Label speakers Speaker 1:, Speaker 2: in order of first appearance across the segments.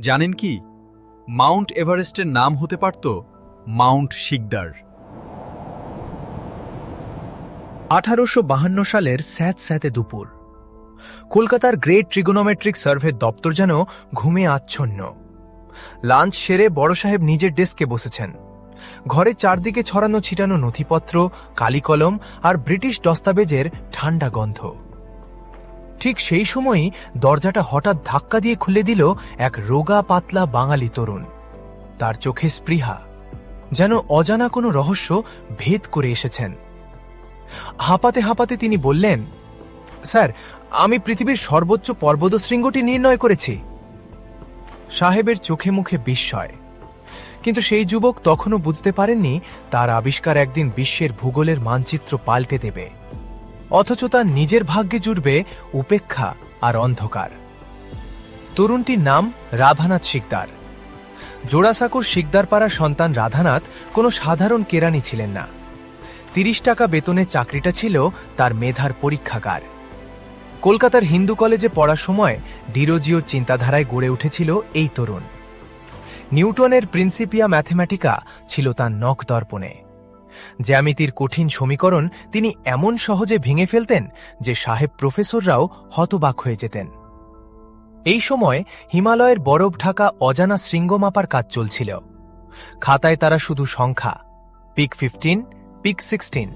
Speaker 1: জানেন কি? মাউন্ট এভারেস্টের নাম হতে পারত মাউন্ট শিকদার।
Speaker 2: আঠারোশো সালের স্যাঁত স্যাঁতে দুপুর। কলকাতার গ্রেট ট্রিগোনোমেট্রিক সার্ভের দপ্তর যেন ঘুমে আচ্ছন্ন। লাঞ্চ সেরে বড় সাহেব নিজের ডেস্কে বসেছেন। ঘরে চারদিকে ছড়ানো ছিটানো নথিপত্র, কালিকলম আর ব্রিটিশ দস্তাবেজের ঠান্ডা গন্ধ। ঠিক সেই সময়ই দরজাটা হঠাৎ ধাক্কা দিয়ে খুলে দিল এক রোগা পাতলা বাঙালি তরুণ। তার চোখে স্পৃহা, যেন অজানা কোনো রহস্য ভেদ করে এসেছেন। হাঁপাতে হাঁপাতে তিনি বললেন, স্যার, আমি পৃথিবীর সর্বোচ্চ পর্বত শৃঙ্গটি নির্ণয় করেছি। সাহেবের চোখে মুখে বিস্ময়, কিন্তু সেই যুবক তখনও বুঝতে পারেননি তার আবিষ্কার একদিন বিশ্বের ভূগোলের মানচিত্র পাল্টে দেবে। অথচ তার নিজের ভাগ্যে জুড়বে উপেক্ষা আর অন্ধকার। তরুণটির নাম রাধানাথ শিকদার। জোড়াসাঁকোর শিকদারপাড়ার সন্তান রাধানাথ কোনো সাধারণ কেরানি ছিলেন না। তিরিশ টাকা বেতনে চাকরিটা ছিল তার মেধার পরীক্ষাগার। কলকাতার হিন্দু কলেজে পড়ার সময় ডিরোজিওর চিন্তাধারায় গড়ে উঠেছিল এই তরুণ। নিউটনের প্রিন্সিপিয়া ম্যাথমেটিকা ছিল তার নখ দর্পণে। জ্যামিতির কঠিন সমীকরণ তিনি এমন সহজে ভেঙে ফেলতেন যে সাহেব প্রফেসররাও হতবাক হয়ে যেতেন। এই সময় হিমালয়ের বরফ ঢাকা অজানা শৃঙ্গ মাপার কাজ চলছিল। খাতায় তারা শুধু সংখ্যা, পিক ফিফটিন, পিক সিক্সটিন।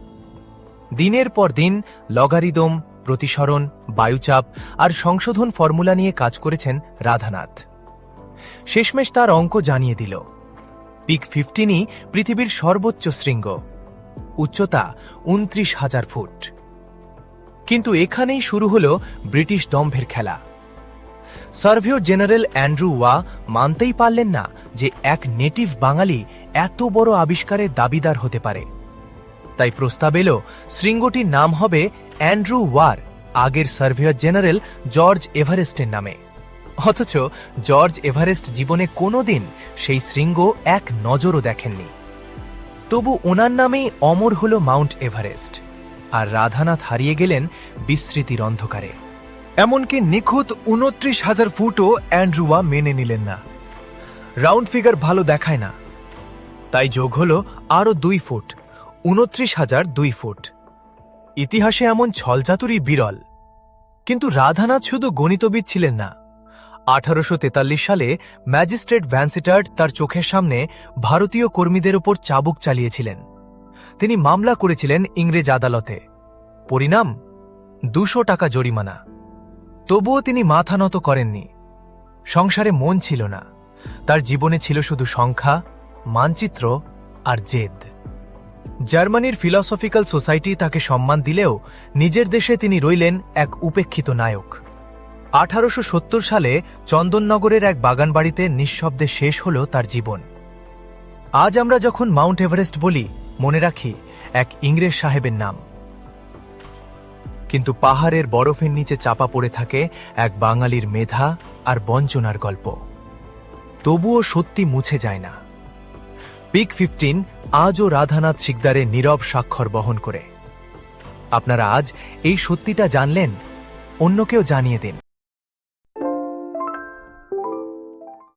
Speaker 2: দিনের পর দিন লগারিদম, প্রতিসরণ, বায়ুচাপ আর সংশোধন ফর্মুলা নিয়ে কাজ করেছেন রাধানাথ। শেষমেশ তার অঙ্ক জানিয়ে দিল, পিক ফিফটিনই পৃথিবীর সর্বোচ্চ শৃঙ্গ। উচ্চতা উনত্রিশ হাজার ফুট। কিন্তু এখানেই শুরু হল ব্রিটিশ দম্ভের খেলা। সার্ভেয়র জেনারেল অ্যান্ড্রু ওয়া মানতেই পারলেন না যে এক নেটিভ বাঙালি এত বড় আবিষ্কারের দাবিদার হতে পারে। তাই প্রস্তাব এলো, শৃঙ্গটির নাম হবে অ্যান্ড্রু ওয়ার, আগের সার্ভেয়র জেনারেল জর্জ এভারেস্টের নামে। অথচ জর্জ এভারেস্ট জীবনে কোনোদিন সেই শৃঙ্গ এক নজরও দেখেননি। তবু ওনার নামেই অমর হল মাউন্ট এভারেস্ট, আর রাধানাথ হারিয়ে গেলেন বিস্মৃতির অন্ধকারে। এমনকি নিখুঁত উনত্রিশ হাজার ফুটও অ্যান্ড্রুয়া মেনে নিলেন না। রাউন্ড ফিগার ভালো দেখায় না। তাই যোগ হল আরও দুই ফুট, উনত্রিশ হাজার দুই ফুট। ইতিহাসে এমন ছলচাতুরি বিরল। কিন্তু রাধানাথ শুধু গণিতবিদ ছিলেন না আঠারোশো তেতাল্লিশ সালে ম্যাজিস্ট্রেট ভ্যান্সিটার্ড তার চোখের সামনে ভারতীয় কর্মীদের ওপর চাবুক চালিয়েছিলেন। তিনি মামলা করেছিলেন ইংরেজ আদালতে। পরিণাম, দুশো টাকা জরিমানা। তবুও তিনি মাথা নত করেননি। সংসারে মন ছিল না। তার জীবনে ছিল শুধু সংখ্যা, মানচিত্র আর জেদ। জার্মানির ফিলসফিক্যাল সোসাইটি তাকে সম্মান দিলেও নিজের দেশে তিনি রইলেন এক উপেক্ষিত নায়ক। আঠারোশো সত্তর সালে চন্দননগরের এক বাগানবাড়িতে নিঃশব্দে শেষ হল তার জীবন। আজ আমরা যখন মাউন্ট এভারেস্ট বলি, মনে রাখি এক ইংরেজ সাহেবের নাম। কিন্তু পাহাড়ের বরফের নিচে চাপা পড়ে থাকে এক বাঙালির মেধা আর বঞ্চনার গল্প। তবুও সত্যি মুছে যায় না। পিক ফিফটিন আজও রাধানাথ শিকদারের নীরব স্বাক্ষর বহন করে। আপনারা আজ এই সত্যিটা জানলেন, অন্যকেও জানিয়ে দিন।